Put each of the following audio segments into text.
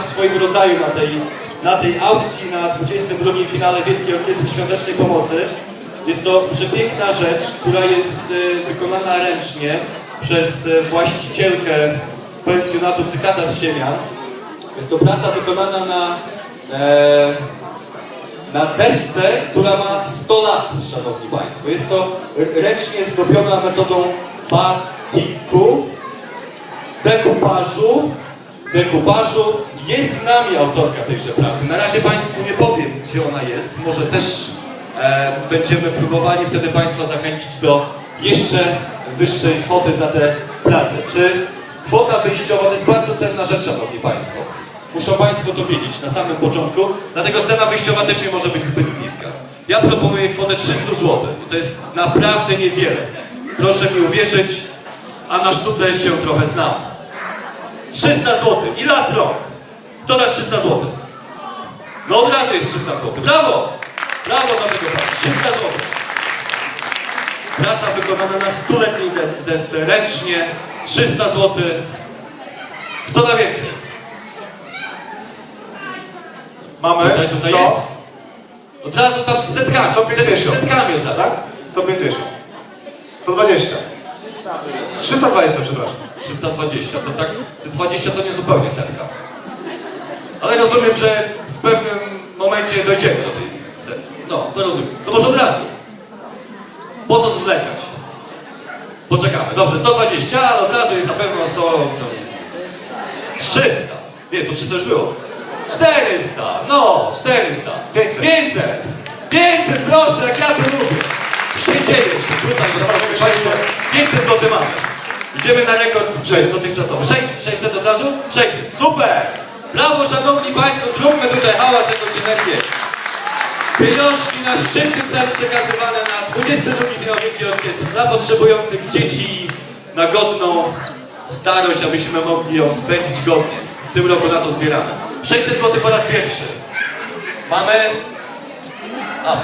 w swoim rodzaju na tej, na tej aukcji na 22 finale Wielkiej Orkiestry Świątecznej Pomocy. Jest to przepiękna rzecz, która jest e, wykonana ręcznie przez e, właścicielkę pensjonatu Cykada z Siemian. Jest to praca wykonana na, e, na desce, która ma 100 lat, szanowni państwo. Jest to ręcznie zdobiona metodą batiku, dekupażu, dekupażu. Jest z nami autorka tejże pracy. Na razie Państwu nie powiem, gdzie ona jest. Może też e, będziemy próbowali wtedy Państwa zachęcić do jeszcze wyższej kwoty za tę pracę. Czy kwota wyjściowa to jest bardzo cenna rzecz, Szanowni Państwo. Muszą Państwo to wiedzieć na samym początku, dlatego cena wyjściowa też nie może być zbyt niska. Ja proponuję kwotę 300 zł. To jest naprawdę niewiele. Proszę mi uwierzyć, a na sztuce się trochę znam. 300 zł. I last rok. Kto da 300 zł? No od razu jest 300 zł. Brawo! Brawo dla tego pana. 300 zł. Praca wykonana na stuletniej de- desce, ręcznie. 300 zł. Kto da więcej? Mamy Tutaj, tutaj 100, jest. Od razu tam z setkami. 150. Z setkami od razu. tak? 150. 120. 320, przepraszam. 320, to tak, te 20 to nie zupełnie setka. Ale rozumiem, że w pewnym momencie dojdziemy do tej setki. No, to rozumiem. To może od razu. Po co zwlekać? Poczekamy. Dobrze, 120, ale od razu jest na pewno 100... to- 300. Nie, to 300 już było. 400, no, 400. 500. 500. 500, proszę, jak ja to lubię. Przedzieje się tutaj, szanowni państwo. 500 zł mamy. Idziemy na rekord Sześć. dotychczasowy. 600, 600 od razu? 600. Super! Brawo, szanowni państwo, zróbmy tutaj hałas jakąś energię. Pieniążki na szczytny cel przekazywane na 22 finał Wielkiej Orkiestry dla potrzebujących dzieci na godną starość, abyśmy mogli ją spędzić godnie. W tym roku na to zbieramy. 600 zł po raz pierwszy. Mamy... A.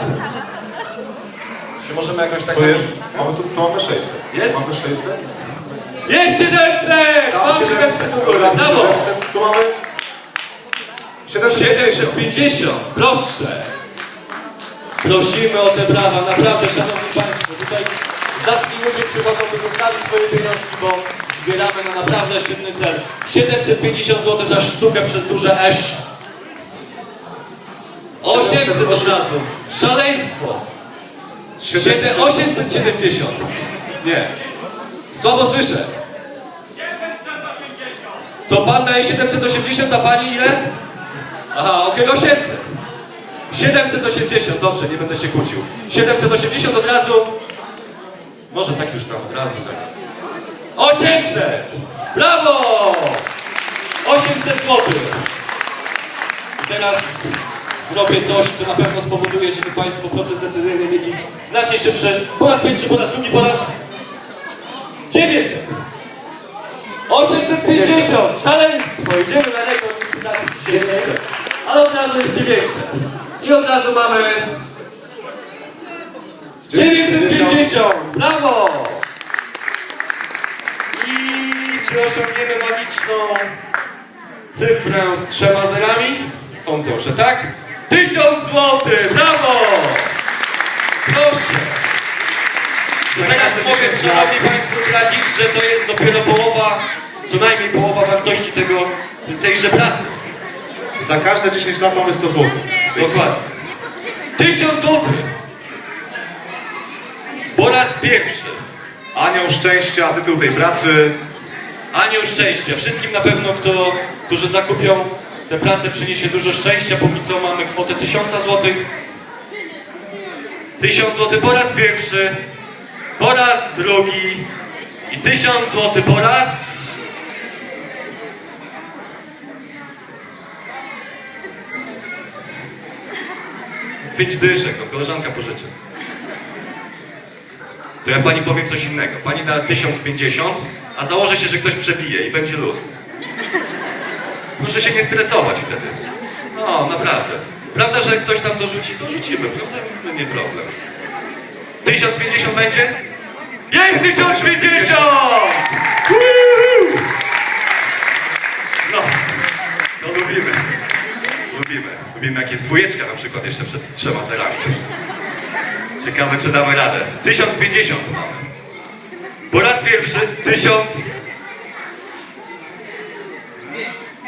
Czy możemy jakoś tak... To jest, mamy tu, tu mamy 600. Jest? Mamy 600. Jest 700! Tam Mam 700 do góry, tam brawo! 700. Tu mamy 750. 750, proszę. Prosimy o te brawa, naprawdę, szanowni państwo, tutaj zacni ludzie przychodzą, by zostawić swoje pieniążki, bo zbieramy na naprawdę świetny cel. 750 zł za sztukę przez duże esz. 800 od razu. Szaleństwo. 7, 870. Nie. Słabo słyszę. To pan daje 780, a pani ile? Aha, okej, 800. 780, dobrze, nie będę się kłócił. 780 od razu. Może tak już tam od razu. Tak. 800! Brawo! 800 zł. I teraz zrobię coś, co na pewno spowoduje, żeby Państwo proces decyzyjny mieli znacznie szybszy. Po raz pierwszy, po raz drugi, po raz 900. 850! Szaleństwo! Idziemy na rekord likwidacji dzisiaj. Ale od razu jest 900. I od razu mamy 950! Brawo! I czy osiągniemy magiczną cyfrę z trzema zerami? Sądzę, że tak. 1000 zł! Brawo! Proszę! Teraz mogę szanowni Państwo zdradzić, że to jest dopiero połowa, co najmniej połowa wartości tego, tejże pracy. Za każde 10 lat mamy 100 zł. Dokładnie. 1000 zł! Po raz pierwszy. Anioł szczęścia, tytuł tej pracy. Anioł szczęścia. Wszystkim na pewno, kto, którzy zakupią tę pracę, przyniesie dużo szczęścia. Póki co mamy kwotę 1000 zł. 1000 zł po raz pierwszy, po raz drugi i 1000 zł po raz. Pięć dyszek, no koleżanka pożyczy. To ja pani powiem coś innego. Pani da 1050, a założę się, że ktoś przebije i będzie luz. Proszę się nie stresować wtedy. No, naprawdę. Prawda, że ktoś tam dorzuci? Dorzucimy, prawda? To nie problem. 1050 będzie? Jest 1050! Woohoo! No, to lubimy. lubimy. Lubimy jak jest dwójeczka na przykład jeszcze przed trzema zerami. Ciekawe czy damy radę. 1050 mamy. Po raz pierwszy 1000.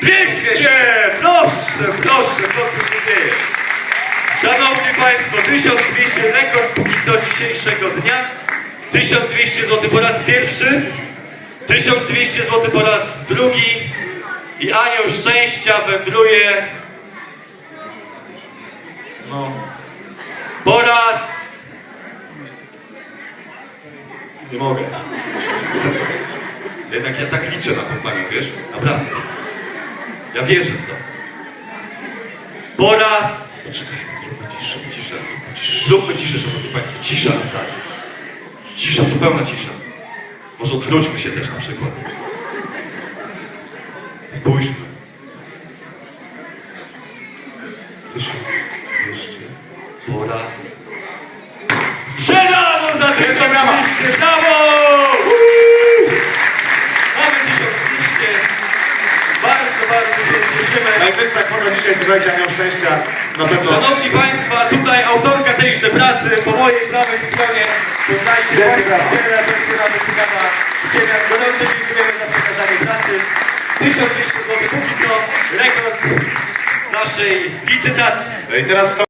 200! Proszę, proszę, co tu się dzieje? Szanowni Państwo, 1200 rekord póki co dzisiejszego dnia. 1200 zł po raz pierwszy. 1200 zł po raz drugi. I anioł szczęścia wędruje. No. Po raz. Nie mogę. Jednak ja tak liczę na tą panią, wiesz? Naprawdę. Ja wierzę w to. Po raz. Poczekaj, zróbmy ciszę, ciszę, ciszę. Zróbmy ciszę, szanowni Państwo. Cisza na sali. Cisza, zupełna cisza. Może odwróćmy się też na przykład. Spójrzmy. 1200 po raz. Sprzedano za 1200! Brawo! Mamy 1200. Bardzo, bardzo się cieszymy. Najwyższa kwota dzisiaj, słuchajcie, Anioł Szczęścia. Na pewno. Szanowni Państwa, tutaj tejże pracy po mojej prawej stronie poznajcie właściciela pensjonatu Cygana Ziemian. Gorąco dziękujemy za przekazanie pracy. 1200 zł, póki co rekord naszej licytacji. No I teraz.